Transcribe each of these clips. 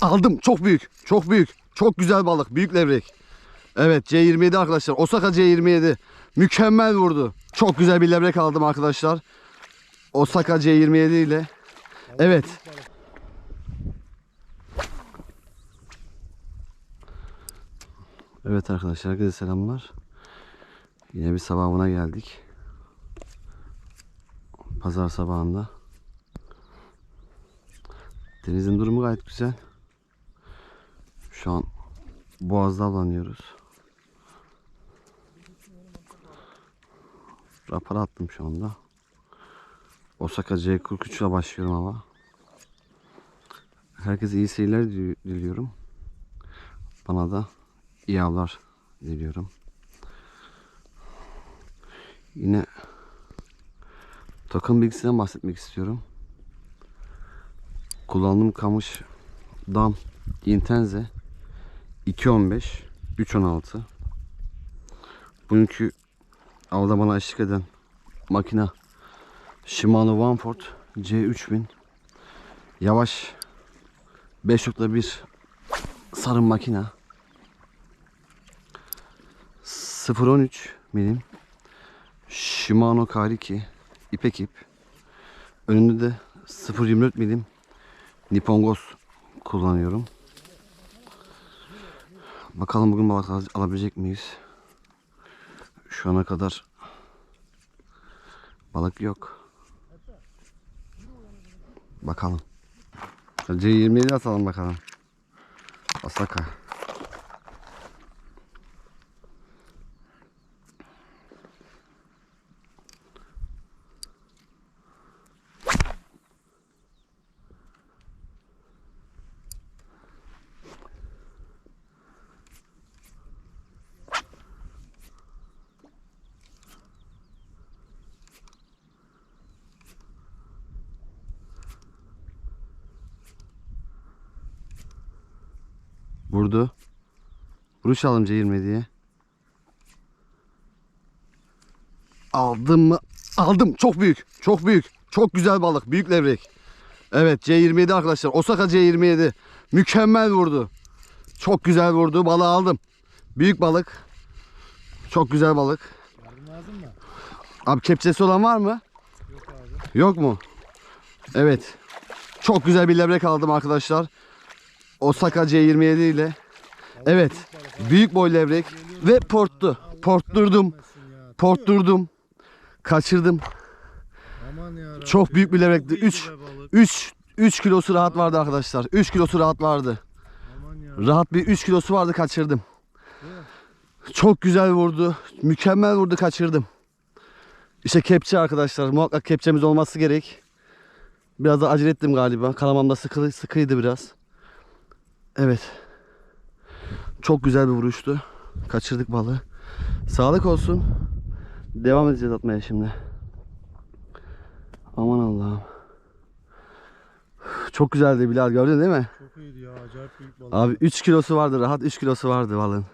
Aldım. Çok büyük. Çok büyük. Çok güzel balık. Büyük levrek. Evet C27 arkadaşlar. Osaka C27. Mükemmel vurdu. Çok güzel bir levrek aldım arkadaşlar. Osaka C27 ile. Evet. Evet arkadaşlar herkese selamlar. Yine bir sabahına geldik. Pazar sabahında. Denizin durumu gayet güzel. Şu an Boğaz'da avlanıyoruz. Rapor attım şu anda. Osaka C43 ile başlıyorum ama. Herkese iyi seyirler dili- diliyorum. Bana da iyi avlar diliyorum. Yine takım bilgisinden bahsetmek istiyorum. Kullandığım kamış dam Intenze 2.15 3.16 Bugünkü avda bana eşlik eden makina Shimano Vanford C3000 Yavaş 5.1 sarım makina. 0.13 milim Shimano K2 ipek ip. Önünde de 0.24 milim Nippon Ghost kullanıyorum. Bakalım bugün balık al- alabilecek miyiz? Şu ana kadar balık yok. Bakalım. C27 atalım bakalım. Osaka. Vurdu. Vuruş alım C27'ye. Aldım mı? Aldım. Çok büyük. Çok büyük. Çok güzel balık. Büyük levrek. Evet C27 arkadaşlar. Osaka C27. Mükemmel vurdu. Çok güzel vurdu. Balığı aldım. Büyük balık. Çok güzel balık. Yardım lazım mı? Abi kepçesi olan var mı? Yok abi. Yok mu? Evet. Çok güzel bir levrek aldım arkadaşlar. Osaka C27 ile. Evet. Büyük boy levrek ve porttu. Portturdum. Portturdum. Kaçırdım. Çok büyük bir levrekti. Çok iyi 3 be balık. 3 3 kilosu rahat vardı arkadaşlar. 3 kilosu rahat vardı. Rahat bir 3 kilosu vardı kaçırdım. Çok güzel vurdu. Mükemmel vurdu kaçırdım. İşte kepçe arkadaşlar. Muhakkak kepçemiz olması gerek. Biraz da acele ettim galiba. Kalamam da sıkı, sıkıydı biraz. Evet. Çok güzel bir vuruştu. Kaçırdık balığı. Sağlık olsun. Devam edeceğiz atmaya şimdi. Aman Allah'ım. Çok güzeldi Bilal gördün değil mi? Çok iyiydi ya. Acayip büyük balık. Abi 3 kilosu vardı rahat 3 kilosu vardı balığın.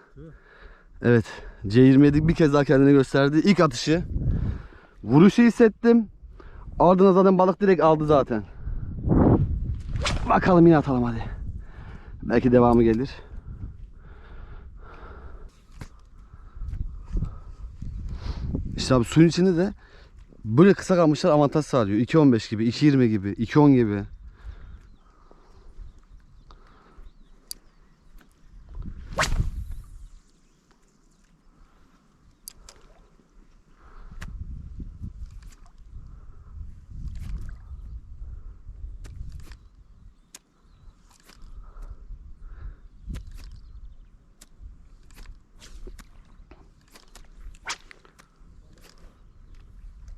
Evet. C27 bir kez daha kendini gösterdi. İlk atışı. Vuruşu hissettim. Ardından zaten balık direkt aldı zaten. Bakalım yine atalım hadi. Belki devamı gelir. İşte abi suyun içinde de böyle kısa kalmışlar avantaj sağlıyor. 2.15 gibi, 2.20 gibi, 2.10 gibi.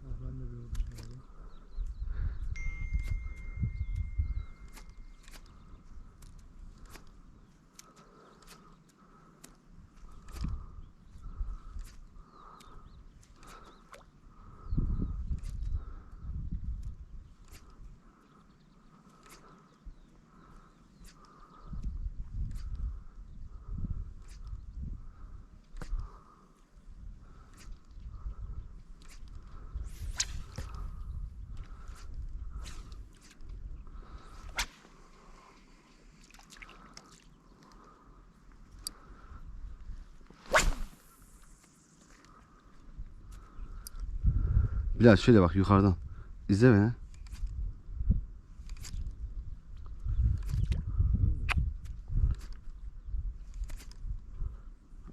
Ah, ben de bir vurmuş abi. Bilal şöyle bak yukarıdan. İzle beni.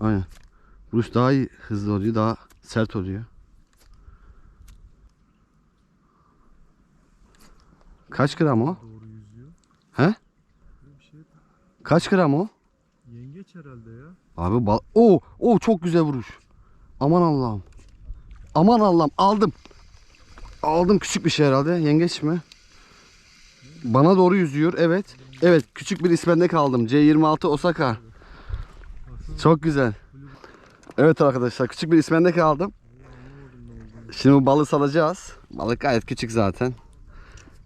Aynen. Vuruş daha iyi hızlı oluyor. Daha sert oluyor. Kaç gram o? Doğru yüzüyor. He? Şey. Kaç gram o? Yengeç herhalde ya. Abi bal... Oo, oo çok güzel vuruş. Aman Allah'ım. Aman Allah'ım aldım. Aldım küçük bir şey herhalde. Yengeç mi? Bana doğru yüzüyor. Evet. Evet küçük bir ispendek aldım. C26 Osaka. Çok güzel. Evet arkadaşlar küçük bir ispendek aldım. Şimdi bu balığı salacağız. Balık gayet küçük zaten.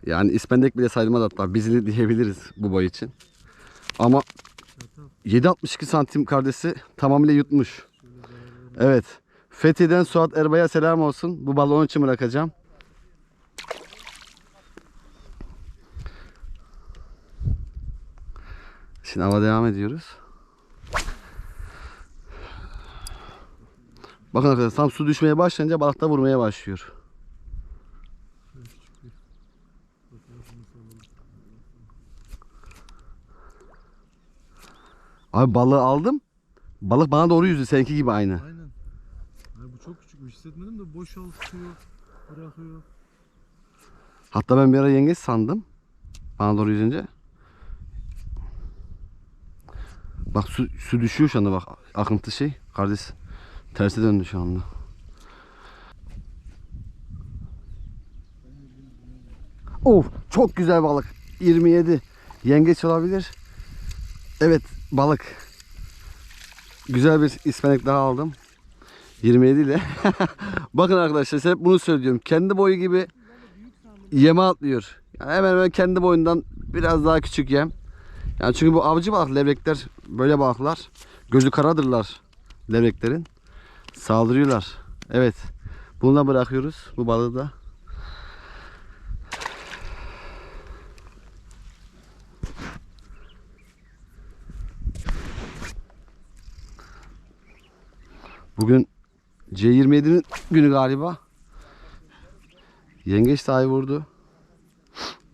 Yani ispendek bile sayılmaz hatta. Bizli diyebiliriz bu boy için. Ama Çatal. 7.62 santim kardesi tamamıyla yutmuş. Evet. Fethi'den Suat Erbay'a selam olsun. Bu balığı onun için bırakacağım. Hava devam ediyoruz. Bakın arkadaşlar tam su düşmeye başlayınca balık da vurmaya başlıyor. Abi balığı aldım. Balık bana doğru yüzdü. Seninki gibi aynı. Aynen. Ay bu çok küçük. Hissetmedim de boşaltıyor. Bırakıyor. Hatta ben bir ara yengeç sandım. Bana doğru yüzünce. Bak su, su düşüyor şu anda bak. Akıntı şey. Kardeş terse döndü şu anda. Of çok güzel balık. 27. Yengeç olabilir. Evet balık. Güzel bir ispenek daha aldım. 27 ile. Bakın arkadaşlar size hep bunu söylüyorum. Kendi boyu gibi yeme atlıyor. Yani hemen hemen kendi boyundan biraz daha küçük yem. Yani çünkü bu avcı balık levrekler böyle balıklar. Gözü karadırlar levreklerin. Saldırıyorlar. Evet. Bunu da bırakıyoruz. Bu balığı da. Bugün C27'nin günü galiba. Yengeç dahi vurdu.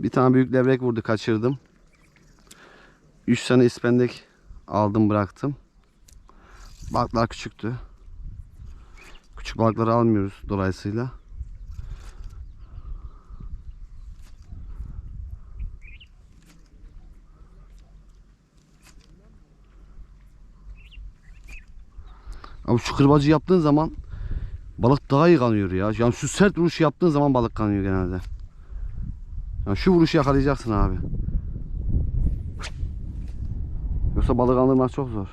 Bir tane büyük levrek vurdu kaçırdım. 3 tane ispendek aldım bıraktım. Balıklar küçüktü. Küçük balıkları almıyoruz dolayısıyla. Abi şu kırbacı yaptığın zaman balık daha iyi kanıyor ya. Yani şu sert vuruş yaptığın zaman balık kanıyor genelde. Yani şu vuruşu yakalayacaksın abi. Yoksa balık andırmak çok zor.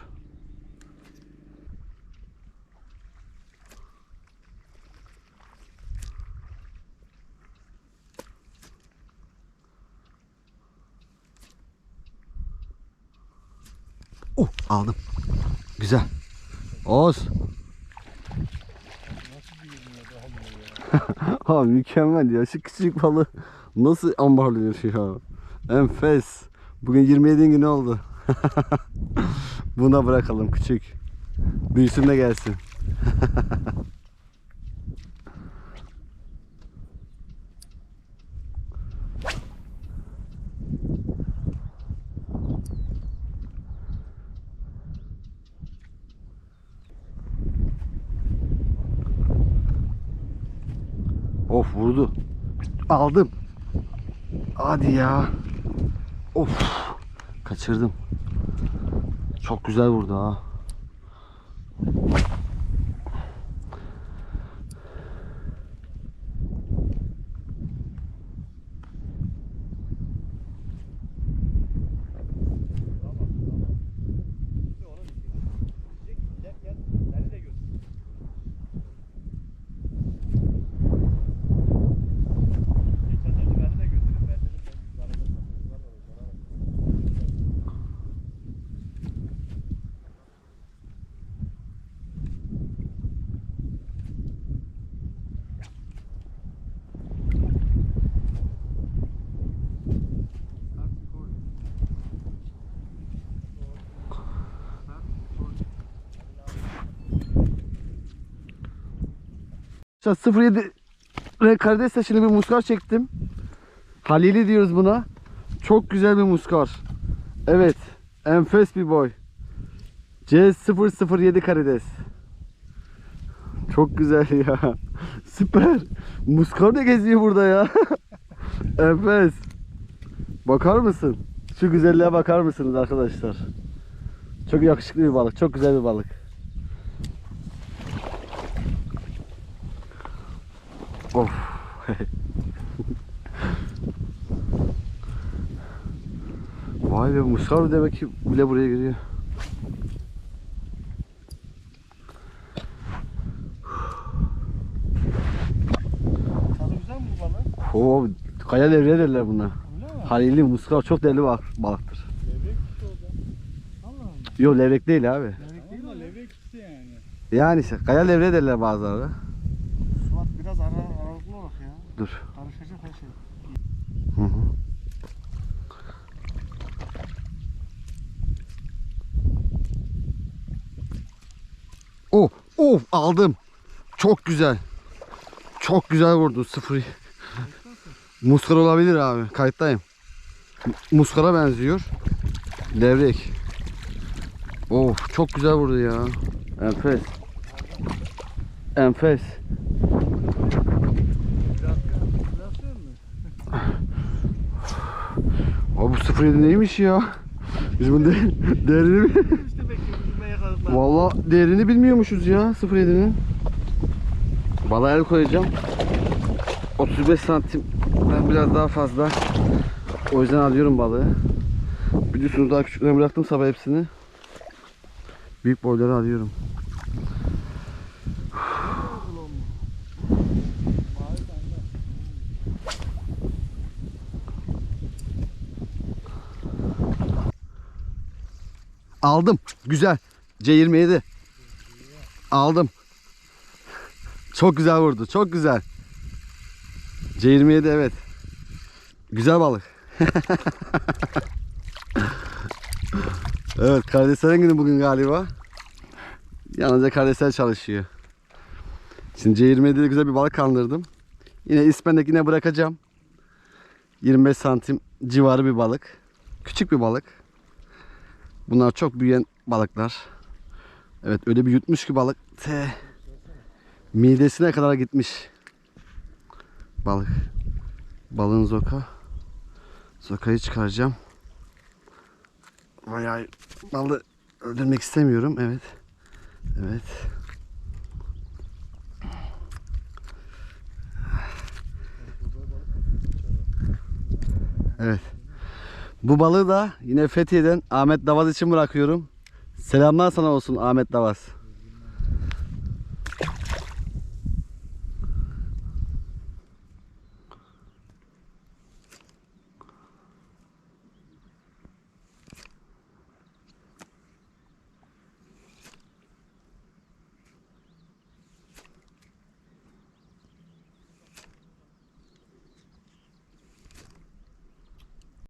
Oh aldım. Güzel. Oz. Abi mükemmel ya. Şu küçük balığı nasıl ambarlıyor ya. Enfes. Bugün 27 günü oldu. Buna bırakalım küçük. Büyüsün de gelsin. Of vurdu. Aldım. Hadi ya. Of. Kaçırdım. Çok güzel vurdu ha. Arkadaşlar 07 Ve karidesle şimdi bir muskar çektim. Halili diyoruz buna. Çok güzel bir muskar. Evet. Enfes bir boy. C007 karides. Çok güzel ya. Süper. Muskar da geziyor burada ya. Enfes. Bakar mısın? Şu güzelliğe bakar mısınız arkadaşlar? Çok yakışıklı bir balık. Çok güzel bir balık. Of. Vay be muskar demek ki bile buraya geliyor. Oo, kaya levreği derler buna. Halili muskar çok değerli bak balıktır. Levrek işte o da. Allah Allah. Yok levrek değil abi. Levrek değil mi? Levrek işte yani. Yani işte kaya levreği derler bazıları. Suat biraz ara, aralıklı olarak ya. Dur. Karışacak her şey. Oh aldım. Çok güzel. Çok güzel vurdu sıfır. Muskar olabilir abi. Kayıttayım. Muskara benziyor. Levrek. Of çok güzel vurdu ya. Enfes. Enfes. Abi bu 07 neymiş ya? Biz bunun de- değerini mi? Valla değerini bilmiyormuşuz ya 07'nin. Balığa el koyacağım. 35 santim. Ben biraz daha fazla. O yüzden alıyorum balığı. Biliyorsunuz daha küçüklerine bıraktım sabah hepsini. Büyük boyları alıyorum. Aldım. Güzel. C27. Aldım. Çok güzel vurdu. Çok güzel. C27 evet. Güzel balık. evet kardeşlerin günü bugün galiba. Yalnızca kardeşler çalışıyor. Şimdi C27'de de güzel bir balık kandırdım. Yine ispendek yine bırakacağım. 25 santim civarı bir balık. Küçük bir balık. Bunlar çok büyüyen balıklar. Evet öyle bir yutmuş ki balık. Te. Midesine kadar gitmiş. Balık. Balığın zoka. Zokayı çıkaracağım. Bayağı balığı öldürmek istemiyorum. Evet. Evet. Evet. Bu balığı da yine Fethiye'den Ahmet Davaz için bırakıyorum. Selamlar sana olsun Ahmet Davaz.